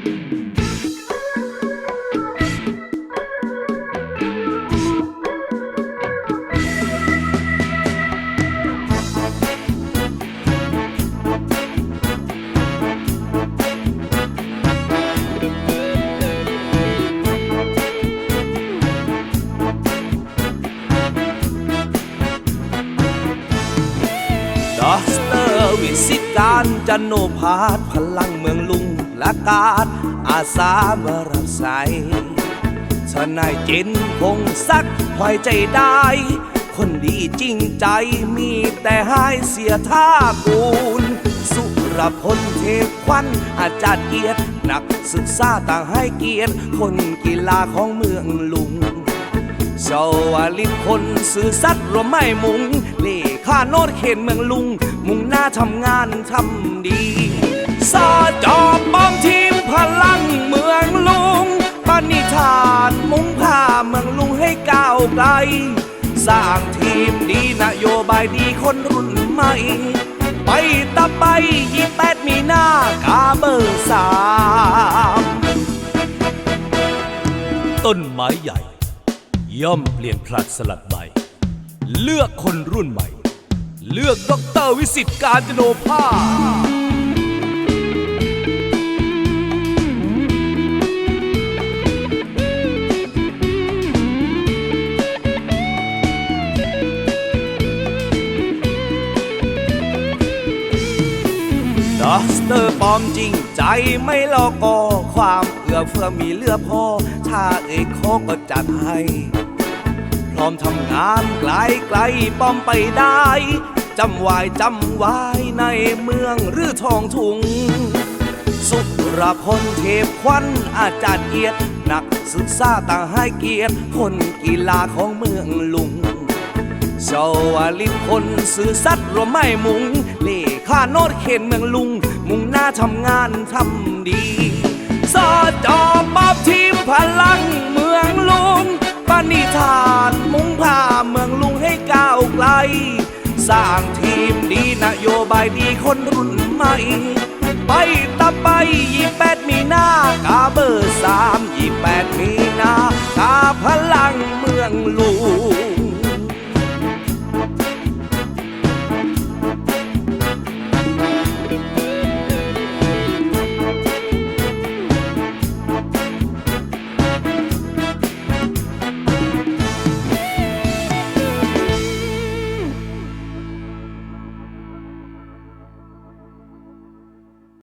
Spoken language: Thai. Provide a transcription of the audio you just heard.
ดอสเตอร์วิสิตการจันโนพาดพลังเมืองลุง ละการอาสามรับใช้ทนายจินคงซักไว้ใจได้ คนดีจริงใจมีแต่ให้เสียท่ากูล สุรพลเทพควันอาจารย์เกียรตินักศึกษาต่างให้เกียรติคนกีฬาของเมืองลุงเจ้าวาลิคนสื่อสัตว์รวมไม่มุงเล่ข้าโนดเขตเมืองลุง มุ่งหน้าทำงานทำดี ซาจอบป้อมทีมพลังเมืองลุงปณิธานมุ่งพาเมืองลุงให้ก้าวไกล สร้างทีมดีนโยบายดีคนรุ่นใหม่ ไปตะไปยี่แปดมีหน้ากาเบอร์สามต้นไม้ใหญ่ ย่อมเปลี่ยนพลัดสลัดใบ เลือกคนรุ่นใหม่ เลือกดอกเตอรวิสิตการจโนภา อสเตอร์ปลอมจริงใจไม่ลอกกอความเอื้อเฟื้อมีเลือพอ ถ้าเอกขอก็จัดให้พร้อมทำงานไกลไกลป้อมไปได้จำไว้จำไว้ในเมืองหรือทองทุง สุรพลเทพควันอาจารย์เกียรตินักศึกษาต่างให้เกียรติคนกีฬาของเมืองลุงเจ้าวาลินคนสื่อสัตว์รวมไม่มุงเล่ ผ่านโนดเขตเมืองลุง มุ่งหน้าทำงานทำดี สอจอมอบทีมพลังเมืองลุงปณิธานมุ่งพาเมืองลุงให้ก้าวไกล สร้างทีมดีนโยบายดีคนรุ่นใหม่ ไปตะไปยี่แปดมีหน้ากาเบอร์สามยี่แปดมีหน้ากาพลังเมืองลุง